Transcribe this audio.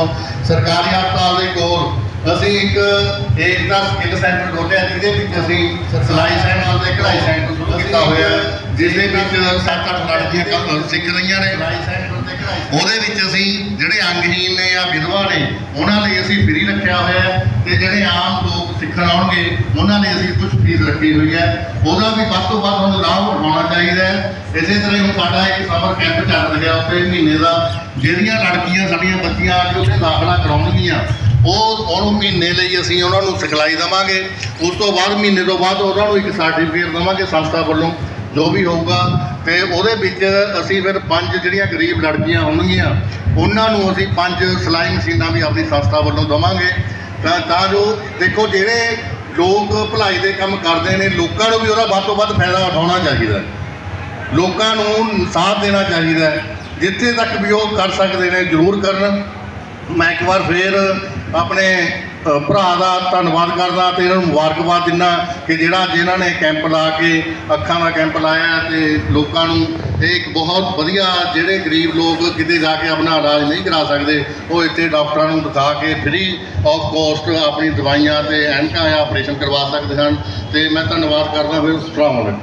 ਵੱਲੋਂ ਸਰਕਾਰੀ ਹਸਪਤਾਲ ਦੇ ਕੋਲ ਅਸੀਂ ਇੱਕ ਏਕਤਾ ਸਕਿੱਲ ਸੈਂਟਰ ਖੋਲ੍ਹਿਆ ਜਿਹਦੇ ਵਿੱਚ ਅਸੀਂ ਸਿਲਾਈ ਸੈਂਟਰ ਤੇ ਕਢਾਈ ਸੈਂਟਰ ਸ਼ੁਰੂ ਕੀਤਾ ਹੋਇਆ ਜਿਸ ਦੇ ਵਿੱਚ 7-8 ਲੜਕੀਆਂ ਕੰਮ ਸਿੱਖ ਰਹੀਆਂ ਨੇ। ਉਹਦੇ ਵਿੱਚ ਅਸੀਂ ਜਿਹੜੇ ਅੰਗਹੀਨ ਨੇ ਜਾਂ ਵਿਧਵਾ ਨੇ ਉਹਨਾਂ ਲਈ ਅਸੀਂ ਫ੍ਰੀ ਰੱਖਿਆ ਹੋਇਆ ਤੇ ਜਿਹੜੇ ਆਮ ਲੋਕ ਸਿੱਖਣ ਆਉਣਗੇ, ਉਹਨਾਂ ਲਈ ਅਸੀਂ ਕੁਝ ਫੀਸ ਰੱਖੀ ਹੋਈ ਹੈ। ਉਹਦਾ ਵੀ ਵੱਧ ਤੋਂ ਵੱਧ ਹੁਣ ਲਾਭ ਉਠਾਉਣਾ ਚਾਹੀਦਾ ਹੈ। ਇਸੇ ਤਰ੍ਹਾਂ ਹੀ ਹੁਣ ਸਾਡਾ ਇੱਕ ਸਮਰ ਕੈਂਪ ਚੱਲ ਰਿਹਾ, ਉੱਥੇ ਮਹੀਨੇ ਦਾ। ਜਿਹੜੀਆਂ ਲੜਕੀਆਂ, ਸਾਡੀਆਂ ਬੱਚੀਆਂ ਆ ਕੇ ਉੱਥੇ ਦਾਖਲਾ ਕਰਾਉਣਗੀਆਂ, ਉਹ ਉਹਨੂੰ ਮਹੀਨੇ ਲਈ ਅਸੀਂ ਉਹਨਾਂ ਨੂੰ ਸਿਖਲਾਈ ਦੇਵਾਂਗੇ। ਉਸ ਤੋਂ ਬਾਅਦ, ਮਹੀਨੇ ਤੋਂ ਬਾਅਦ ਉਹਨਾਂ ਨੂੰ ਇੱਕ ਸਰਟੀਫਿਕੇਟ ਦੇਵਾਂਗੇ ਸੰਸਥਾ ਵੱਲੋਂ, ਜੋ ਵੀ ਹੋਊਗਾ। ਤੇ ਉਹਦੇ ਵਿੱਚ ਅਸੀਂ ਫਿਰ ਪੰਜ ਜਿਹੜੀਆਂ ਗਰੀਬ ਲੜਕੀਆਂ ਹੋਣਗੀਆਂ, ਉਹਨਾਂ ਨੂੰ ਅਸੀਂ ਪੰਜ ਸਿਲਾਈ ਮਸ਼ੀਨਾਂ ਵੀ ਆਪਣੀ ਸੰਸਥਾ ਵੱਲੋਂ ਦੇਵਾਂਗੇ। ਤਾਂ ਤਾਂ ਜੋ ਦੇਖੋ ਜਿਹੜੇ ਲੋਕ ਭਲਾਈ ਦੇ ਕੰਮ ਕਰਦੇ ਨੇ, ਲੋਕਾਂ ਨੂੰ ਵੀ ਉਹਦਾ ਵੱਧ ਤੋਂ ਵੱਧ ਫਾਇਦਾ ਉਠਾਉਣਾ ਚਾਹੀਦਾ ਲੋਕਾਂ ਨੂੰ ਸਾਥ ਦੇਣਾ ਚਾਹੀਦਾ ਜਿੱਥੇ ਤੱਕ ਵੀ ਉਹ ਕਰ ਸਕਦੇ ਨੇ, ਜ਼ਰੂਰ ਕਰਨ। ਮੈਂ ਇੱਕ ਵਾਰ ਫੇਰ ਆਪਣੇ ਭਰਾ ਦਾ ਧੰਨਵਾਦ ਕਰਦਾ ਤੇ ਇਹਨਾਂ ਨੂੰ ਮੁਬਾਰਕਬਾਦ ਦਿੰਦਾ ਕਿ ਜਿਹੜਾ ਜਿਨ੍ਹਾਂ ਨੇ ਕੈਂਪ ਲਾ ਕੇ ਅੱਖਾਂ ਦਾ ਕੈਂਪ ਲਾਇਆ ਤੇ ਲੋਕਾਂ ਨੂੰ ਇਹ ਇੱਕ ਬਹੁਤ ਵਧੀਆ ਜਿਹੜੇ ਗਰੀਬ ਲੋਕ ਕਿਤੇ ਜਾ ਕੇ ਆਪਣਾ ਇਲਾਜ ਨਹੀਂ ਕਰਾ ਸਕਦੇ, ਉਹ ਇੱਥੇ ਡਾਕਟਰਾਂ ਨੂੰ ਦਿਖਾ ਕੇ ਫ੍ਰੀ ਆਫ ਕੋਸਟ ਆਪਣੀ ਦਵਾਈਆਂ ਤੇ ਐਨਕਾਂ ਜਾਂ ਆਪਰੇਸ਼ਨ ਕਰਵਾ ਸਕਦੇ ਹਨ ਤੇ ਮੈਂ ਧੰਨਵਾਦ ਕਰਦਾ ਫਿਰ ਸਲਾਮ ਅਲੈਕੁਮ।